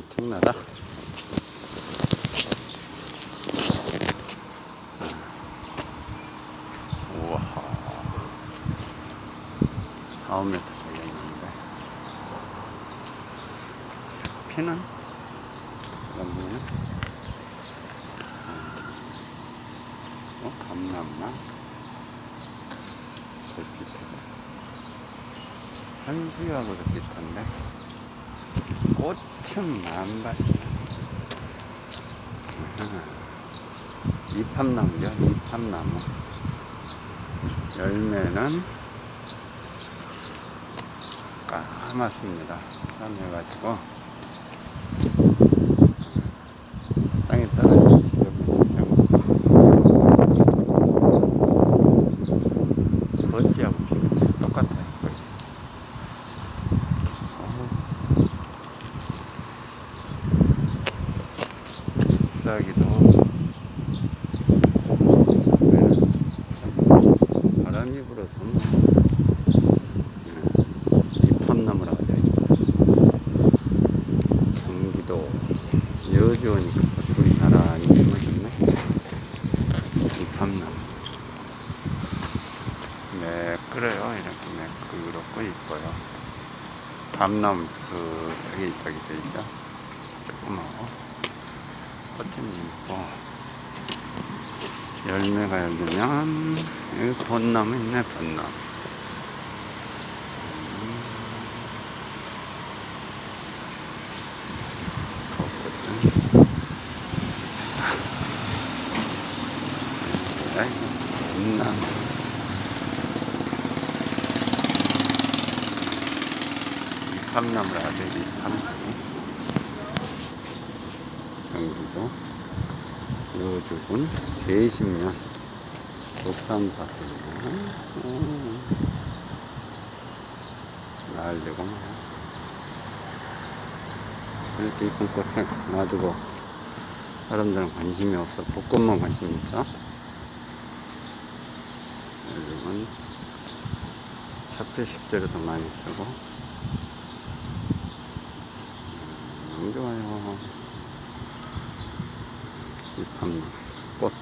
엄청나다. 우와. 4m 걸렸는데. 피는? 그러면, 어, 감남만? 별빛에. 한수하고도 비슷한데. 꽃은 만밭이야. 이팝나무죠, 이팝나무. 열매는 까맣습니다. 까매가지고 땅에 떨어지지 거지하고 비슷해. 똑같아요. 거의. 어우. 비싸기도 하고. 바람이 불어서 이팝나무라 하죠. 경기도 여주 오니까 둘이 나란히 심어졌네. 이팝나무. 매끄러요. 이렇게 매끄럽고 이뻐요. 밤나무 비슷하게 이쪽이 돼 있죠? 조그마하 고 꽃은 이뻐 열매가 열리면 여기 벚나무 있네 벚나무 음. 벚나무 이팝나무라 하죠 이팝나무 경기도 요주군 계십면 독산밭이네 난리고 뭐 이렇게 이쁜 꽃에 놔두고 사람들은 관심이 없어. 벚꽃만 관심이 있어. 요즘은 차폐식재로도 많이 쓰고. 음, 너무 좋아요 이팝나무 꽃